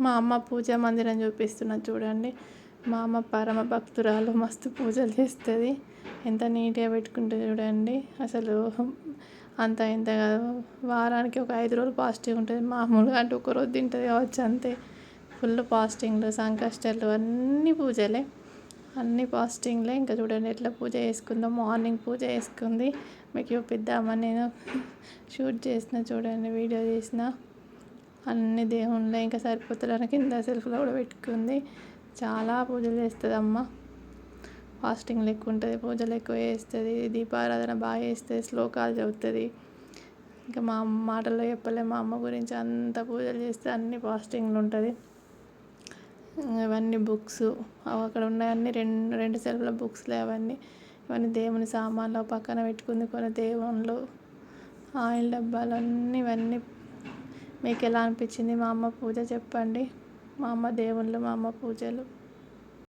మా అమ్మ పూజా మందిరం చూపిస్తున్నా చూడండి. మా అమ్మ పరమ భక్తురాలు మస్తు పూజలు చేస్తుంది. ఎంత నీట్గా పెట్టుకుంటుంది చూడండి. అసలు అంత ఇంత కాదు. వారానికి ఒక ఐదు రోజులు ఫాస్టింగ్ ఉంటుంది. మామూలుగా అంటే ఒక రోజు తింటుంది కావచ్చు అంతే. ఫుల్ ఫాస్టింగ్లు సంకష్టాలు అన్నీ పూజలే. అన్ని ఫాస్టింగ్లే. ఇంకా చూడండి ఎట్లా పూజ చేసుకుందో. మార్నింగ్ పూజ చేసుకుంది. మీకు చూపిద్దామని నేను షూట్ చేసిన చూడండి వీడియో చేసిన. అన్ని దేవుళ్ళే ఇంకా సరిపోతులని కింద సెల్ఫ్లో కూడా పెట్టుకుంది. చాలా పూజలు చేస్తుంది అమ్మ. ఫాస్టింగ్ ఎక్కువ ఉంటుంది పూజలు ఎక్కువ చేస్తుంది దీపారాధన బాగా చేస్తుంది శ్లోకాలు చదువుతుంది. ఇంకా మా అమ్మ మాటల్లో చెప్పలే మా అమ్మ గురించి అంత పూజలు చేస్తే అన్ని ఫాస్టింగ్లు ఉంటుంది. ఇవన్నీ బుక్స్ అక్కడ ఉన్నాయన్నీ రెండు రెండు సెల్ఫ్ల బుక్స్లే అవన్నీ. ఇవన్నీ దేవుని సామాన్లు పక్కన పెట్టుకుంది కొన్ని దేవుళ్ళు ఆయిల్ డబ్బాలు అన్నీ ఇవన్నీ మీకు ఎలా అనిపించింది మా అమ్మ పూజ? చెప్పండి. మా అమ్మ దేవుళ్ళు మా అమ్మ పూజలు.